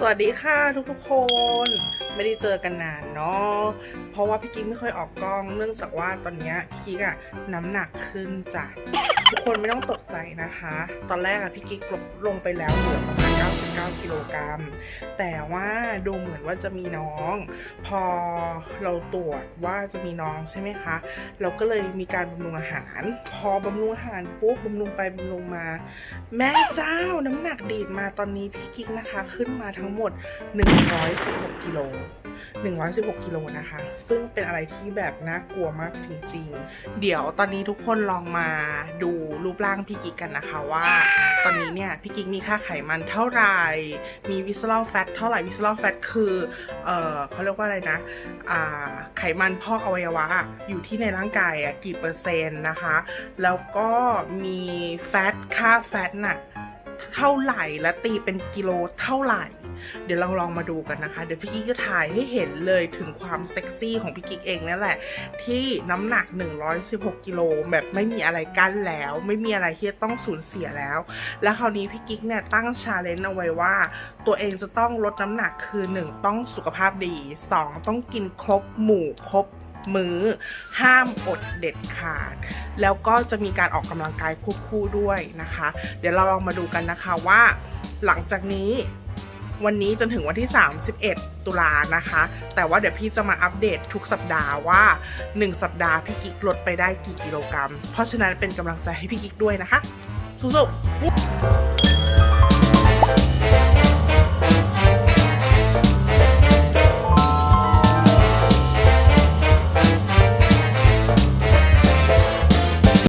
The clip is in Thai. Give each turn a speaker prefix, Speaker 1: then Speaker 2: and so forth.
Speaker 1: สวัสดีค่ะทุกๆคน ไม่ได้เจอกันนานเนาะเพราะว่าพี่กิ๊กไม่ค่อยออกกล้อง เนื่องจากว่าตอนนี้พี่กิ๊กอะน้ำหนักขึ้นจ้ะทุกคนไม่ต้องตกใจนะคะ ตอนแรกอะพี่กิ๊กลดลงไปแล้วเหลือประมาณ 99 กิโลกรัม แต่ว่าดูเหมือนว่าจะมีน้อง พอเราตรวจว่าจะมีน้องใช่ไหมคะ เราก็เลยมีการบำรุงอาหาร พอบำรุงอาหารปุ๊บบำรุงไปบำรุงมา แม่เจ้าน้ำหนักดีดมาตอนนี้พี่กิ๊กนะคะ ขึ้นมาทั้งทั้งหมด 116 กิโล 116 กิโลนะคะ ซึ่งเป็นอะไรที่แบบน่ากลัวมากจริงๆ เดี๋ยวตอนนี้ทุกคนลองมาดูรูปร่างพี่กิ๊กกันนะคะว่า ตอนนี้เนี่ยพี่กิ๊กมีค่าไขมันเท่าไหร่ มีวิส c ล r แฟตเท่าไหร่วิส c ล r แฟตคือเอ่อเขาเรียกว่าอะไรนะอ่าไขมันพอกอวัยวะอะอยู่ที่ในร่างกายอะกี่เปอร์เซ็นต์นะคะ แล้วก็มีแฟตค่าแฟตน่ะ เท่าไหร่และตีเป็นกิโลเท่าไหร่ เดี๋ยวเราลองมาดูกันนะคะ เดี๋ยวพี่กิ๊กจะถ่ายให้เห็นเลยถึงความเซ็กซี่ของพี่กิ๊กเองนั่นแหละ ที่น้ำหนัก 116กิโลแบบไม่มีอะไรกั้นแล้ว ไม่มีอะไรที่จะต้องสูญเสียแล้ว แล้วคราวนี้พี่กิ๊กเนี่ยตั้งชาเลนจ์เอาไว้ว่า ตัวเองจะต้องลดน้ำหนักคือ 1 ต้องสุขภาพดี 2 ต้องกินครบหมู่ครบ มื้อ ห้ามอดเด็ดขาด แล้วก็จะมีการออกกำลังกายควบคู่ด้วยนะคะ เดี๋ยวเราลองมาดูกันนะคะว่า หลังจากนี้วันนี้จนถึงวันที่ 31 ตุลานะคะ แต่ว่าเดี๋ยวพี่จะมาอัปเดตทุกสัปดาห์ว่า 1 สัปดาห์พี่กิ๊กลดไปได้กี่กิโลกรัม เพราะฉะนั้นเป็นกำลังใจให้พี่กิ๊กด้วยนะคะ สู้ๆ